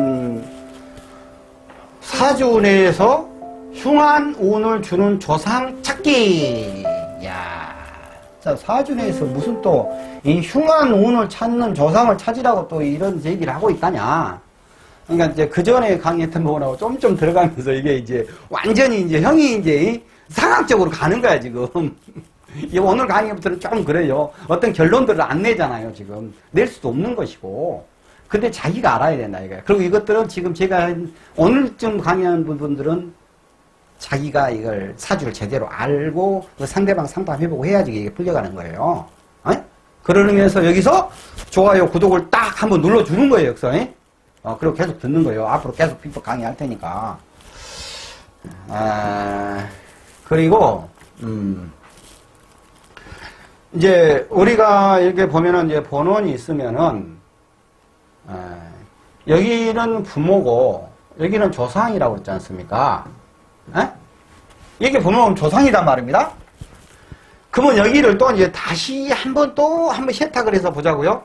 음, 사주 내에서 흉한 운을 주는 조상 찾기. 야, 자 사주 내에서 무슨 또 이 흉한 운을 찾는 조상을 찾으라고 또 이런 얘기를 하고 있다냐? 그러니까 이제 그 전에 강의했던 부분하고 좀 좀 들어가면서 이게 이제 완전히 이제 형이 이제 상학적으로 가는 거야 지금. 이 오늘 강의부터는 좀 그래요. 어떤 결론들을 안 내잖아요 지금 낼 수도 없는 것이고. 근데 자기가 알아야 된다 이거야. 그리고 이것들은 지금 제가 오늘쯤 강의한 부분들은 자기가 이걸 사주를 제대로 알고 그 상대방 상담해보고 해야지 이게 풀려가는 거예요. 어? 그러는 의미에서 여기서 좋아요, 구독을 딱 한번 눌러주는 거예요, 여기서. 예? 어, 그리고 계속 듣는 거예요. 앞으로 계속 피법 강의할 테니까. 아, 그리고, 음, 이제 우리가 이렇게 보면은 이제 본원이 있으면은, 아, 여기는 부모고, 여기는 조상이라고 그랬지 않습니까? 에? 이게 부모는 조상이란 말입니다. 그러면 여기를 또 이제 다시 한번 또 한번 세탁을 해서 보자고요.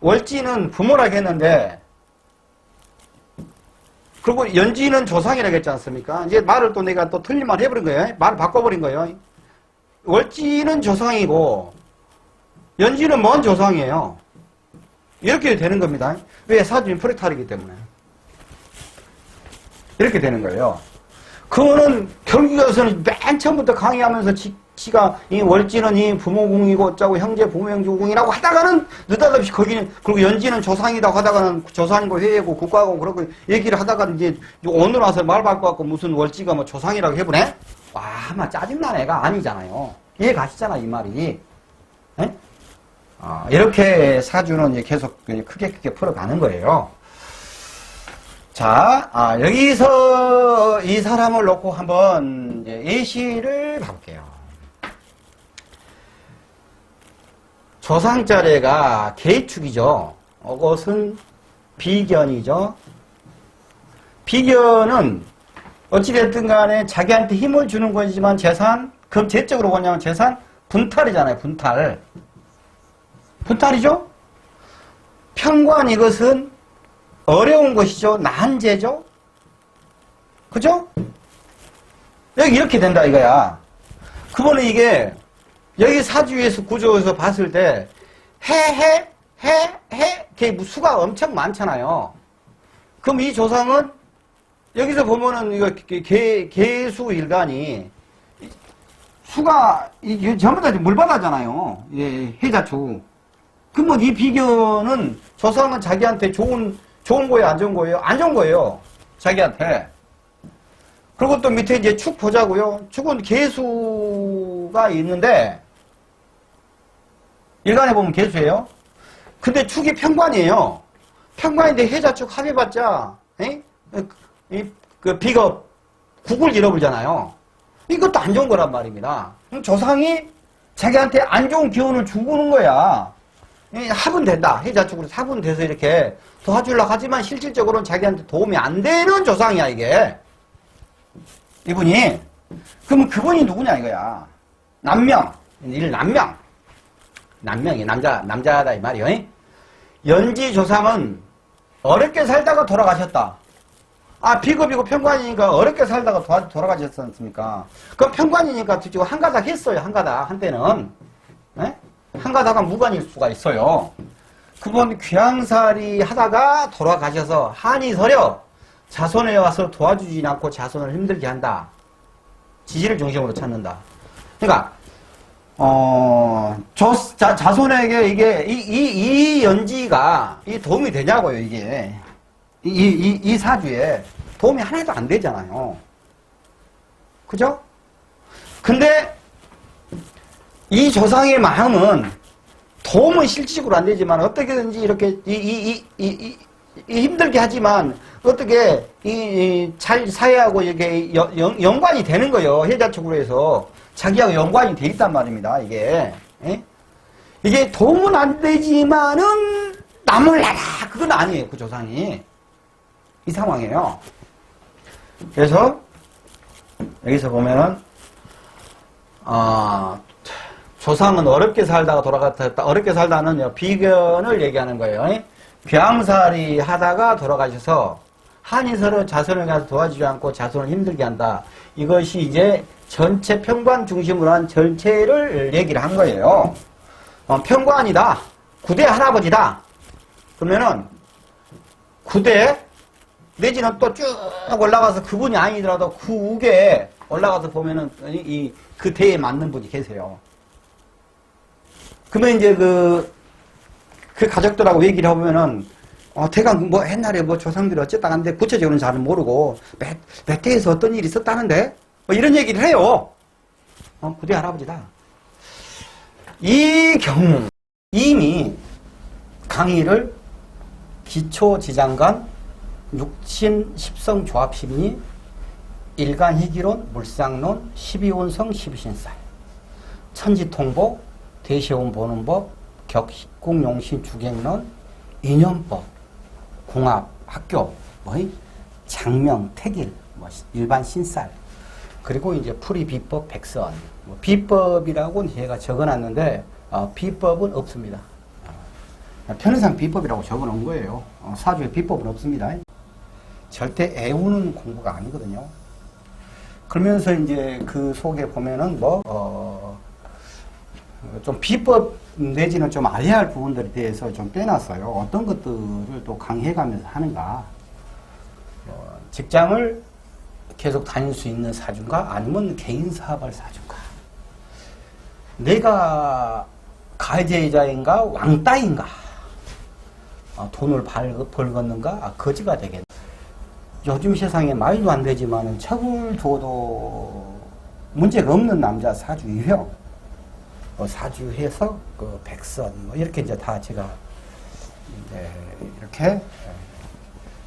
월지는 부모라고 했는데, 그리고 연지는 조상이라고 했지 않습니까? 이제 말을 또 내가 또 틀린 말 해버린 거예요. 말을 바꿔버린 거예요. 월지는 조상이고, 연지는 먼 조상이에요. 이렇게 되는 겁니다. 왜? 사주인 프레탈이기 때문에. 이렇게 되는 거예요. 그거는 결국에서는 맨 처음부터 강의하면서 지, 지가 이 월지는 이 부모궁이고 어쩌고 형제 부모형주궁이라고 하다가는 느닷없이 거기는 그리고 연지는 조상이라고 하다가는 조상이고 회의고 국가고 그러고 얘기를 하다가 이제 오늘 와서 말 바꿔갖고 무슨 월지가 뭐 조상이라고 해보네? 와, 아마 짜증난 애가 아니잖아요. 이해 가시잖아, 이 말이. 에? 아, 이렇게 사주는 이제 계속 크게 크게 풀어가는 거예요. 자, 아, 여기서 이 사람을 놓고 한번 예시를 가볼게요. 조상자례가 개축이죠. 이것은 비견이죠. 비견은 어찌됐든 간에 자기한테 힘을 주는 거지만 재산, 그럼 재적으로 뭐냐면 재산 분탈이잖아요, 분탈. 분탈이죠? 평관 이것은 어려운 것이죠. 난제죠. 그죠? 여기 이렇게 된다 이거야. 그거는 이게 여기 사주에서 구조에서 봤을 때 해, 해, 해, 해, 이렇게 수가 엄청 많잖아요. 그럼 이 조상은 여기서 보면은 이거 개, 개수 일간이 수가 이 전부 다 물바다잖아요. 예, 해자축. 그러면 이 비교는 조상은 자기한테 좋은 좋은 거예요, 안 좋은 거예요? 안 좋은 거예요. 자기한테. 그리고 또 밑에 이제 축 보자고요. 축은 개수가 있는데 일간에 보면 개수예요. 근데 축이 평관이에요. 평관인데 해자축 합해봤자 에? 이, 그 비겁 국을 잃어버리잖아요. 이것도 안 좋은 거란 말입니다. 조상이 자기한테 안 좋은 기운을 주고는 거야. 이 합은 된다. 해자 축으로 합은 돼서 이렇게 도와주려고 하지만 실질적으로는 자기한테 도움이 안 되는 조상이야, 이게. 이분이. 그러면 그분이 누구냐, 이거야. 남명. 일 남명. 남명이 남자, 남자다, 이 말이요. 연지 조상은 어렵게 살다가 돌아가셨다. 아, 비급이고 평관이니까 어렵게 살다가 도와, 돌아가셨지 않습니까? 그럼 평관이니까 지금 한 가닥 했어요, 한 가닥, 한때는. 네? 한 가닥은 무관일 수가 있어요. 그분 귀향살이 하다가 돌아가셔서 한이 서려 자손에 와서 도와주지 않고 자손을 힘들게 한다. 지지를 중심으로 찾는다. 그러니까 어, 조, 자, 자손에게 이게 이, 이, 이 연지가 이 도움이 되냐고요 이게 이, 이, 이 사주에 도움이 하나도 안 되잖아요. 그죠? 근데 이 조상의 마음은 도움은 실질적으로 안 되지만 어떻게든지 이렇게 이, 이, 이, 이, 이 힘들게 하지만 어떻게 이잘 사회하고 이렇게 연, 연, 연관이 되는 거예요. 해자축으로 해서 자기하고 연관이 돼 있단 말입니다. 이게 예? 이게 도움은 안 되지만은 남을 나라 그건 아니에요. 그 조상이 이 상황이에요. 그래서 여기서 보면은 아 조상은 어렵게 살다가 돌아갔다. 어렵게 살다는 비견을 얘기하는 거예요. 귀양살이 하다가 돌아가셔서 서로 자손을 가서 도와주지 않고 자손을 힘들게 한다. 이것이 이제 전체 평관 중심으로 한 전체를 얘기를 한 거예요. 어, 평관이다. 구대 할아버지다. 그러면은 구대 내지는 또 쭉 올라가서 그분이 아니더라도 그 우에 올라가서 보면은 이 그 대에 맞는 분이 계세요. 그러면 이제 그, 그 가족들하고 얘기를 해보면은, 어, 대강 뭐 옛날에 뭐 조상들이 어쨌다 한데 구체적으로는 잘 모르고, 몇, 몇 대에서 어떤 일이 있었다는데? 뭐 이런 얘기를 해요. 어, 구대 할아버지다. 이 경우, 이미 강의를 기초지장간 육신 십성 조합심리 일간 희기론 물상론 십이원성 십이신살 천지통보 대시온 보는 법 격국용신 주객론 인연법 공합 학교 뭐이 장명 택일 뭐 일반 신살 그리고 이제 풀이 비법 백선 뭐 비법이라고는 제가 적어놨는데 어, 비법은 없습니다. 어, 편의상 비법이라고 적어놓은 거예요. 어, 사주에 비법은 없습니다. 절대 애우는 공부가 아니거든요. 그러면서 이제 그 속에 보면은 뭐, 어, 좀 비법 내지는 좀 알아야 할 부분들에 대해서 좀 빼놨어요. 어떤 것들을 또 강해가면서 하는가. 어, 직장을 계속 다닐 수 있는 사주인가 아니면 개인 사업할 사주인가. 내가 가해자인가 왕따인가. 어, 돈을 벌, 벌겠는가 아, 거지가 되겠네. 요즘 세상에 말도 안 되지만 은 척을 줘도 문제가 없는 남자 사주 유형 어, 사주해서 그 백선 뭐 이렇게 이제 다 제가 이제 이렇게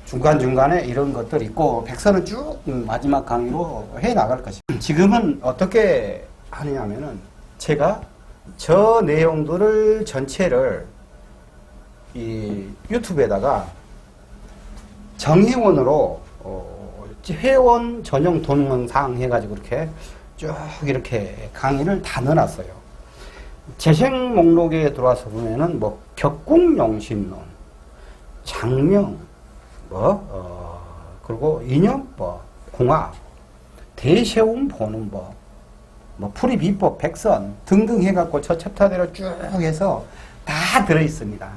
중간 중간에 이런 것들 있고 백선은 쭉 마지막 강의로 해 나갈 것입니다. 지금은 어떻게 하느냐면은 제가 저 내용들을 전체를 이 유튜브에다가 정회원으로 어, 회원 전용 동영상 해가지고 이렇게 쭉 이렇게 강의를 다 넣어놨어요. 재생 목록에 들어와서 보면은 뭐 격국용신론, 장명, 뭐 어, 그리고 인연법, 공학, 대세움 보는 법, 뭐 풀이 비법, 백선 등등 해갖고 저 챕터대로 쭉 해서 다 들어 있습니다.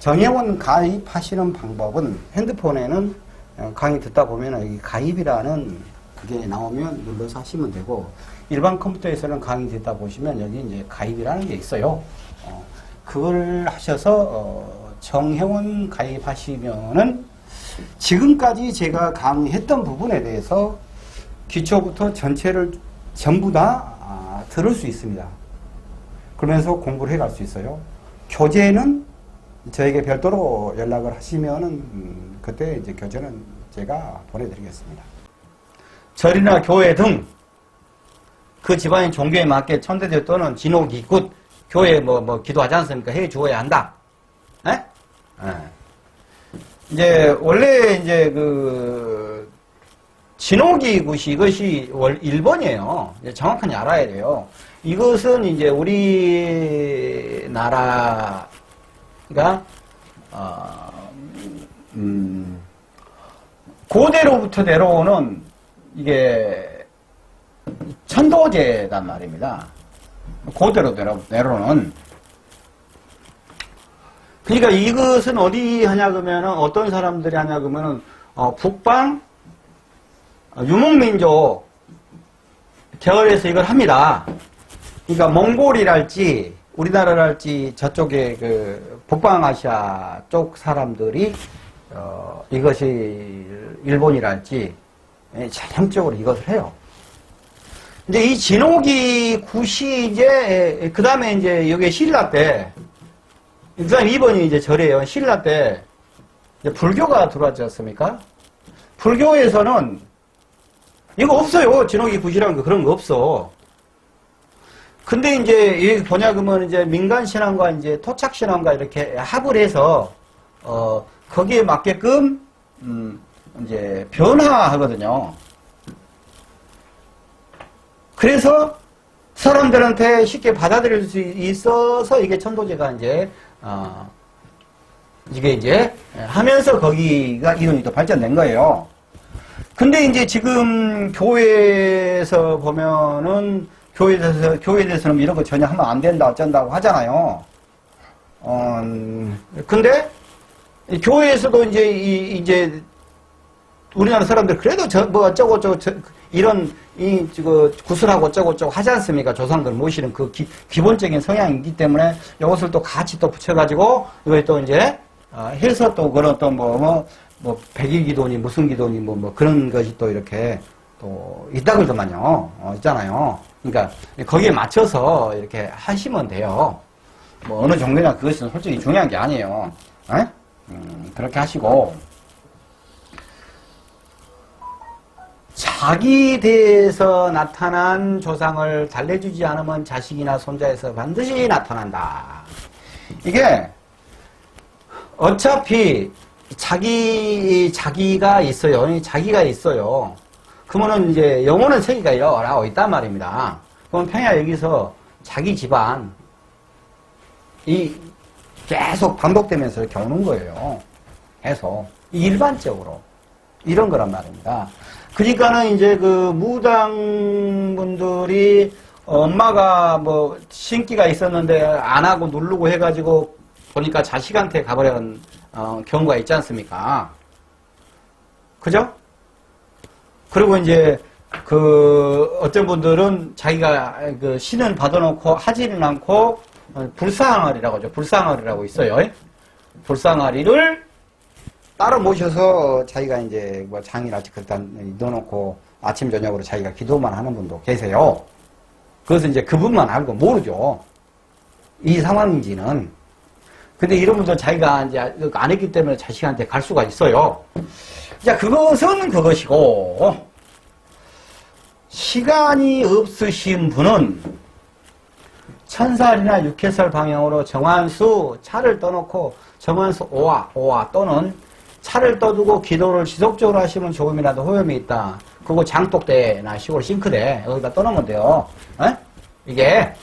정혜원 가입하시는 방법은 핸드폰에는 어, 강의 듣다 보면 여기 가입이라는 그게 나오면 눌러서 하시면 되고 일반 컴퓨터에서는 강의 듣다 보시면 여기 이제 가입이라는 게 있어요. 어, 그걸 하셔서 어, 정혜원 가입하시면은 지금까지 제가 강의했던 부분에 대해서 기초부터 전체를 전부 다 아, 들을 수 있습니다. 그러면서 공부를 해갈 수 있어요. 교재는 저에게 별도로 연락을 하시면은 음, 그때 이제 교재는 제가 보내드리겠습니다. 절이나 교회 등 그 집안의 종교에 맞게 천대교 또는 진옥이 곧 교회 뭐, 뭐 기도하지 않습니까? 해 주어야 한다. 에? 에. 이제 원래 이제 그 진옥이 굿이 이것이 월 1번이에요. 정확하게 알아야 돼요. 이것은 이제 우리나라가 어, 음, 고대로부터 내려오는 이게 천도제단 말입니다. 고대로 내려, 내려오는 그러니까 이것은 어디 하냐 그러면은 어떤 사람들이 하냐 그러면은 어, 북방 어, 유목민족 계열에서 이걸 합니다. 그러니까 몽골이랄지 우리나라랄지 저쪽에 그 북방아시아 쪽 사람들이 어, 이것이 일본이랄지 예, 전형적으로 이것을 해요. 이제 이 진옥이 굿이 이제 그 다음에 이제 여기 신라 때 그다음 2번이 이제 절이에요. 신라 때 불교가 들어왔지 않습니까? 불교에서는 이거 없어요. 진옥이 굿이라는 거 그런 거 없어. 근데 이제 여기 보냐 그러면 이제 민간 신앙과 이제 토착 신앙과 이렇게 합을 해서 어 거기에 맞게끔 음 이제 변화하거든요. 그래서 사람들한테 쉽게 받아들일 수 있어서 이게 천도제가 이제 어 이게 이제 하면서 거기가 이론이 또 발전된 거예요. 근데 이제 지금 교회에서 보면은 교회에서 교회에서는 이런 거 전혀 하면 안 된다 어쩐다고 하잖아요. 어, 음, 근데 이 교회에서도 이제 이 이제 우리나라 사람들 그래도 저 뭐 어쩌고 저쩌고 저- 이런 이그 구슬하고 어쩌고 저쩌고 하지 않습니까? 조상들 모시는 그 기, 기본적인 성향이기 때문에 이것을 또 같이 또 붙여가지고 이걸 또 이제 어, 해서 또 그런 또뭐뭐 뭐 백일 기도니 무슨 기도니 뭐 뭐 그런 것이 또 이렇게 또 있다 그러더만요. 어, 있잖아요. 그러니까 거기에 맞춰서 이렇게 하시면 돼요. 뭐 어느 정도냐 그것은 솔직히 중요한 게 아니에요. 에? 음, 그렇게 하시고 자기 대에서 나타난 조상을 달래주지 않으면 자식이나 손자에서 반드시 나타난다. 이게 어차피 자기 자기가 있어요. 자기가 있어요. 그러면은 이제 영혼은 세계가 일어나고 있단 말입니다. 그럼 평야 여기서 자기 집안 이 계속 반복되면서 이렇게 오는 거예요. 해서 일반적으로 이런 거란 말입니다. 그러니까는 이제 그 무당 분들이 엄마가 뭐 신기가 있었는데 안 하고 누르고 해가지고 보니까 자식한테 가버린 어, 경우가 있지 않습니까? 그죠? 그리고 이제 그 어떤 분들은 자기가 그 신은 받아놓고 하지는 않고 어, 불상아리라고 하죠. 불상아리라고 있어요. 불상아리를 따로 모셔서 자기가 이제 뭐 장이나 일단 넣어놓고 아침 저녁으로 자기가 기도만 하는 분도 계세요. 그것은 이제 그분만 알고 모르죠. 이 상황인지는. 근데 이런 분들 자기가 이제 안 했기 때문에 자식한테 갈 수가 있어요. 자, 그것은 그것이고, 시간이 없으신 분은 천살이나 육회살 방향으로 정한수 차를 떠놓고 정한수 오와, 오와 또는 차를 떠두고 기도를 지속적으로 하시면 조금이라도 호염이 있다. 그거 장독대나 시골 싱크대 여기다 떠놓으면 돼요. 에? 이게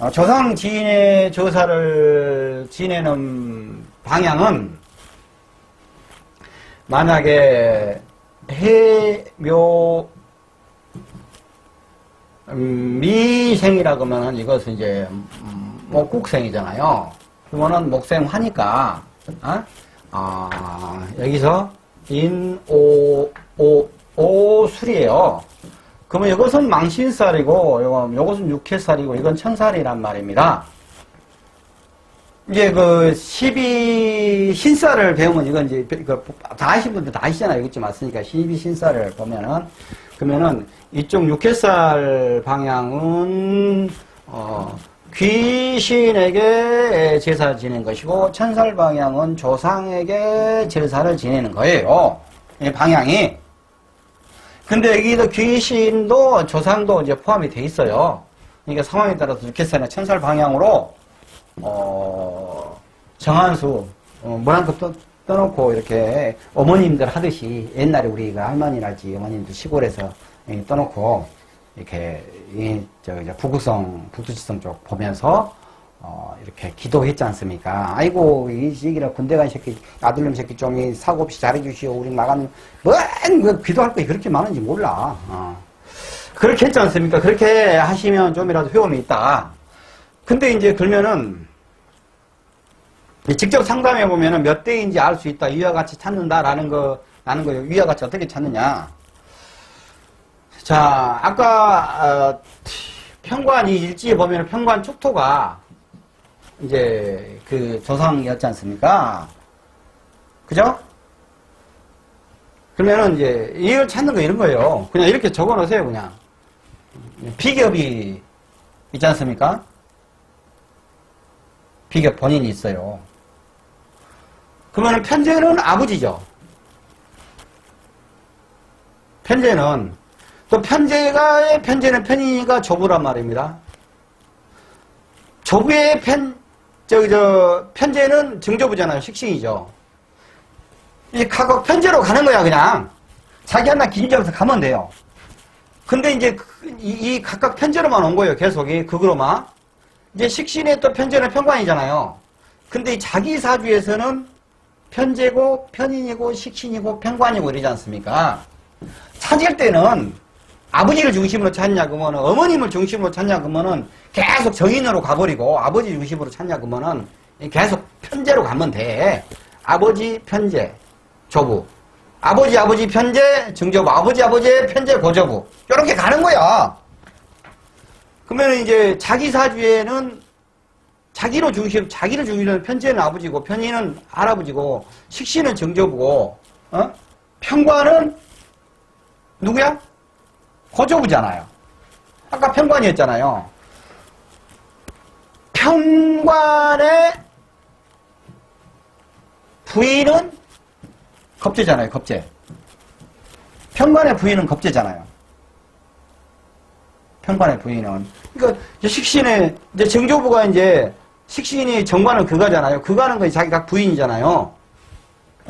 어, 조상 지인의 조사를 지내는 방향은 만약에 해묘 음, 미생이라 그러면 이것은 이제 음, 목국생이잖아요. 그러면은 목생하니까 어? 아, 여기서 인 오 오 오 술이에요. 그러면 이것은 망신살이고 요것은 육회살이고 이건 천살이란 말입니다. 이제 그 12 신살을 배우면 이건 이제 그다 아시는 분들 다 아시잖아요. 여기 좀 왔으니까 12 신살을 보면은 그러면은 이쪽 육회살 방향은 어 귀신에게 제사 지낸 것이고 천살 방향은 조상에게 제사를 지내는 거예요. 이 방향이. 근데 여기도 귀신도 조상도 이제 포함이 돼 있어요. 그러니까 상황에 따라서 육회살이나 천살 방향으로 어, 정한 수, 어, 뭐랑도 떠, 떠놓고 이렇게 어머님들 하듯이 옛날에 우리가 할머니랄지 어머님들 시골에서 이 떠놓고 이렇게 이, 저, 이제 부구성, 북두지성 쪽 보면서 어, 이렇게 기도했지 않습니까? 아이고, 이 시기라 군대 간 새끼, 아들놈 새끼 좀이 사고 없이 잘해주시오. 우리 나가는, 뭔, 그 기도할 거 그렇게 많은지 몰라. 어. 그렇게 했지 않습니까? 그렇게 하시면 좀이라도 효험이 있다. 근데 이제 그러면은 이 직접 상담해 보면은 몇 대인지 알 수 있다. 이와 같이 찾는다라는 거, 라는 거, 이와 같이 어떻게 찾느냐. 자, 아까, 어, 평관 이 일지에 보면 평관 축토가 이제 그 조상이었지 않습니까? 그죠? 그러면은 이제 이걸 찾는 거 이런 거예요. 그냥 이렇게 적어 놓으세요, 그냥. 비ገብ이 있지 않습니까? 비교 본인이 있어요. 그러면 편제는 아버지죠. 편제는 또 편제가 편제는 편이니까 조부란 말입니다. 조부의 편 저기 저 편제는 증조부잖아요. 식신이죠. 이 각각 편제로 가는 거야 그냥 자기 하나 긴장해서 가면 돼요. 근데 이제 그- 이, 이 각각 편제로만 온 거예요. 계속이 극으로만. 이제 식신의 또 편제는 편관이잖아요. 근데 이 자기 사주에서는 편제고 편인이고 식신이고 편관이고 이러지 않습니까? 찾을 때는 아버지를 중심으로 찾냐 그러면 어머님을 중심으로 찾냐 그러면은 계속 정인으로 가버리고 아버지 중심으로 찾냐 그러면은 계속 편제로 가면 돼. 아버지 편제 조부 아버지 아버지 편제 증조부 아버지 아버지 편제 고조부 이렇게 가는 거야. 그러면 이제 자기 사주에는 자기로 중심, 자기를 중심으로 편제는 아버지고, 편의는 할아버지고, 식신은 정조부고, 어? 평관은 누구야? 고조부잖아요. 아까 평관이었잖아요. 평관의 부인은 겁제잖아요, 겁제. 평관의 부인은 겁제잖아요. 평관의 부인은. 그러니까 식신의 이제 정조부가 이제 식신이 정관은 그가잖아요. 그가는 거 자기가 부인이잖아요.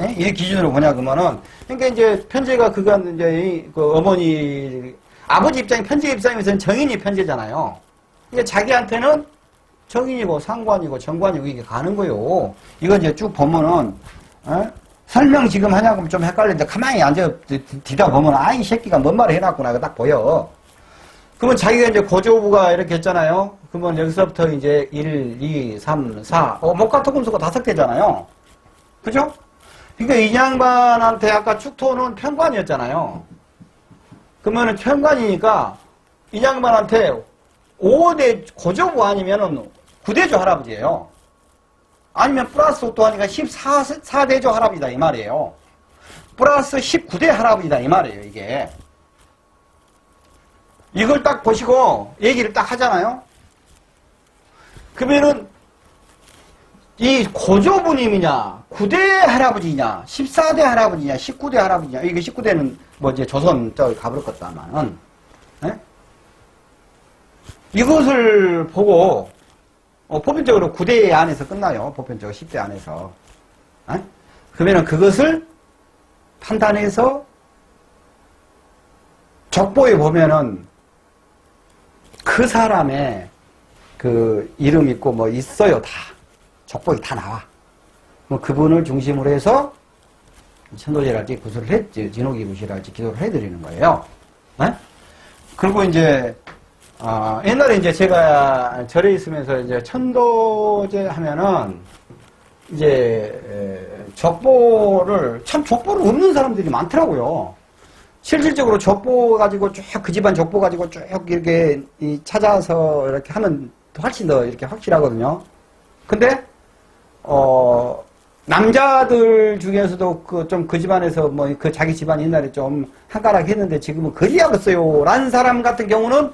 예? 이 기준으로 보냐 그러면은 그러니까 이제 편제가 그가 이제 이- 그 어머니 아버지 입장이 편제 입장에서는 정인이 편제잖아요. 그러니까 자기한테는 정인이고 상관이고 정관이고 이게 가는 거요. 이거 이제 쭉 보면은 어? 설명 지금 하냐고 좀 헷갈리는데 가만히 앉아 뒤- 뒤다 보면 아이 새끼가 뭔 말을 해놨구나 이거 딱 보여. 그러면 자기가 이제 고조부가 이렇게 했잖아요. 그러면 여기서부터 이제 1, 2, 3, 4, 어, 목과 토금수가 다섯 개잖아요. 그죠? 그러니까 이 양반한테 아까 축토는 편관이었잖아요. 그러면은 편관이니까 이 양반한테 5대 고조부 아니면은 9대조 할아버지예요. 아니면 플러스 또 하니까 14대조 할아버지다 이 말이에요. 플러스 19대 할아버지다 이 말이에요, 이게. 이걸 딱 보시고 얘기를 딱 하잖아요. 그러면은 이 고조부님이냐, 9대 할아버지냐, 14대 할아버지냐, 19대 할아버지냐, 이게 19대는 뭐 이제 조선 저기 가버렸겠다만은, 예? 이것을 보고, 어, 보편적으로 9대 안에서 끝나요. 보편적으로 10대 안에서. 예? 그러면은 그것을 판단해서 족보에 보면은 그 사람의 그 이름 있고 뭐 있어요 다 족보에 다 나와 뭐 그분을 중심으로 해서 천도제랄지 구슬을 했지 진호기 구실할지 기도를 해드리는 거예요 네? 그리고 이제 아, 옛날에 이제 제가 절에 있으면서 이제 천도제 하면은 이제 에, 족보를 참 족보를 없는 사람들이 많더라고요. 실질적으로 족보 가지고 쭉 그 집안 족보 가지고 쭉 이렇게 이 찾아서 이렇게 하면 훨씬 더 이렇게 확실하거든요. 근데 어 남자들 중에서도 그 좀 그 집안에서 뭐 그 자기 집안 옛날에 좀 한가락 했는데 지금은 그리하겠어요. 라는 사람 같은 경우는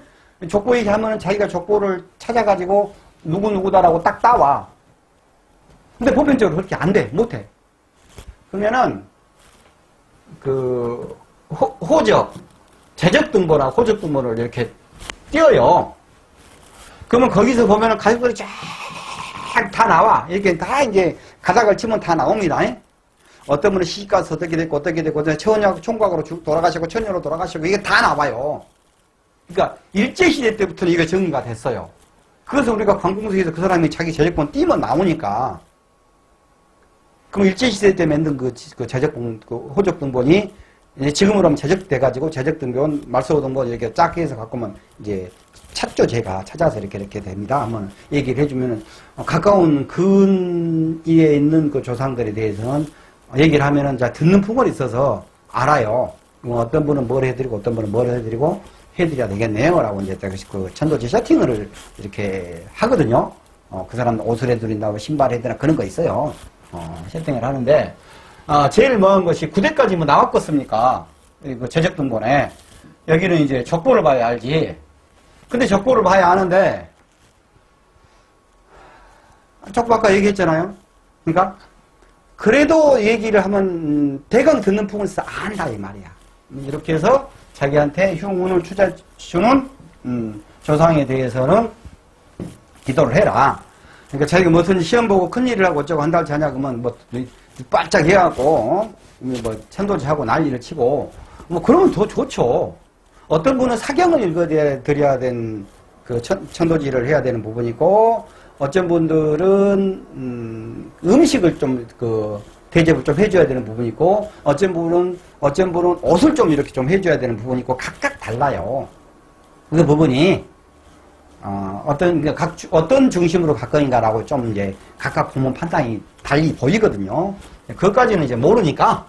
족보 얘기하면은 자기가 족보를 찾아가지고 누구 누구다라고 딱 따와. 근데 보편적으로 그렇게 안 돼. 못 해. 그러면은 그 호, 호적, 재적 등본하고 호적 등본을 이렇게 띄어요. 그러면 거기서 보면은 가족들이 쫙 다 나와. 이렇게 다 이제 가닥을 치면 다 나옵니다. 어떤 분은 시집가서 어떻게 됐고 어떻게 됐고 처녀하고 총각으로 쭉 돌아가시고 처녀로 돌아가시고 이게 다 나와요. 그러니까 일제시대 때부터는 이게 정리가 됐어요. 그것을 우리가 관공서에서 그 사람이 자기 재적본 띄면 나오니까 그럼 일제시대 때 만든 그, 지- 그 제적본, 그 호적 등본이 이제 지금으로 하면 제적돼가지고 제적 등본, 말소 등본 이렇게 쫙 해서 갖고 오면 이제 찾죠, 제가. 찾아서 이렇게 이렇게 됩니다. 하면 얘기를 해주면은 어, 가까운 근위에 있는 그 조상들에 대해서는 얘기를 하면은 자, 듣는 풍월이 있어서 알아요. 뭐 어떤 분은 뭘 해드리고 어떤 분은 뭘 해드리고 해드려야 되겠네요. 라고 이제 그 천도지 세팅을 이렇게 하거든요. 어, 그 사람 옷을 해드린다고 신발 해드리나 그런 거 있어요. 어, 세팅을 하는데, 아, 제일 먼 것이 9대까지 뭐 나왔겠습니까? 그 제적등본에. 여기는 이제 족보를 봐야 알지. 근데 족보를 봐야 아는데, 족보 아까 얘기했잖아요. 그러니까, 그래도 얘기를 하면, 음, 대강 듣는 풍을 써 안다, 이 말이야. 음, 이렇게 해서 자기한테 흉운을 추자, 주는, 음, 조상에 대해서는 기도를 해라. 그러니까 자기가 무슨 시험 보고 큰 일을 하고 어쩌고 한 달 자냐 그러면 뭐 바짝 해갖고 어? 뭐 천도지 하고 난리를 치고 뭐 그러면 더 좋죠. 어떤 분은 사경을 읽어드려야 된 그 천도지를 해야 되는 부분이 있고 어쩐 분들은 음, 음식을 좀그 대접을 좀 해줘야 되는 부분이 있고 어쩐 분은 어쩐 분은 옷을 좀 이렇게 좀 해줘야 되는 부분이 있고 각각 달라요. 그 부분이 어, 어떤 그각 주- 어떤 중심으로 갈 건가라고 좀 이제 각각 보면 판단이 달리 보이거든요. 그것까지는 이제 모르니까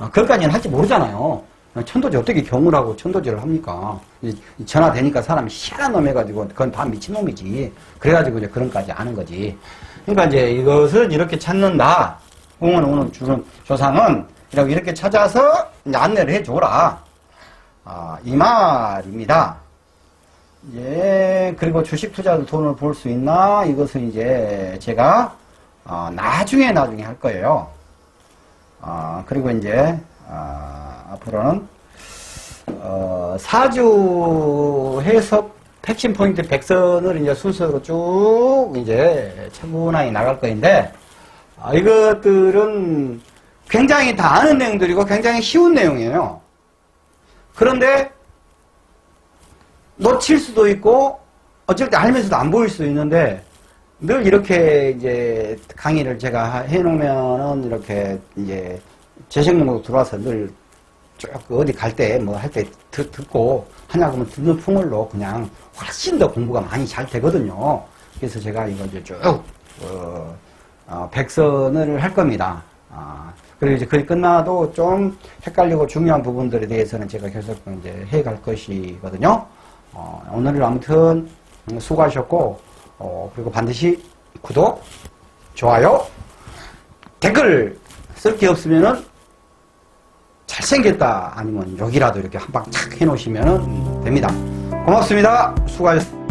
어, 그것까지는 할지 모르잖아요. 어, 천도지 어떻게 경을 하고 천도지를 합니까? 이- 이 전화 되니까 사람이 희한한 놈 해가지고 그건 다 미친놈이지. 그래가지고 이제 그런까지 아는 거지. 그러니까 이제 이것을 이렇게 찾는다. 공원 오는 주는 조상은 이렇게 찾아서 안내를 해줘라. 아, 이 말입니다. 예, 그리고 주식 투자로 돈을 벌 수 있나? 이것은 이제 제가 어, 나중에 나중에 할 거예요. 아, 그리고 이제 아, 앞으로는 어, 사주 해석 핵심 포인트 100선을 이제 순서로 쭉 이제 차분하게 나갈 거인데 아, 이것들은 굉장히 다 아는 내용들이고 굉장히 쉬운 내용이에요. 그런데 놓칠 수도 있고 어쩔 때 알면서도 안 보일 수도 있는데 늘 이렇게 이제 강의를 제가 해놓으면은 이렇게 이제 재생목으로 들어와서 늘 쭉 어디 갈 때 뭐 할 때 듣고 하냐 그러면 듣는 풍을로 그냥 훨씬 더 공부가 많이 잘 되거든요. 그래서 제가 이거 이제 쭉 어, 어, 백선을 할 겁니다. 아, 그리고 이제 거의 끝나도 좀 헷갈리고 중요한 부분들에 대해서는 제가 계속 이제 해갈 것이거든요. 어, 오늘 아무튼 수고하셨고, 어, 그리고 반드시 구독, 좋아요, 댓글 쓸 게 없으면은 잘생겼다 아니면 여기라도 이렇게 한 방 착 해놓으시면 됩니다. 고맙습니다. 수고하셨습니다.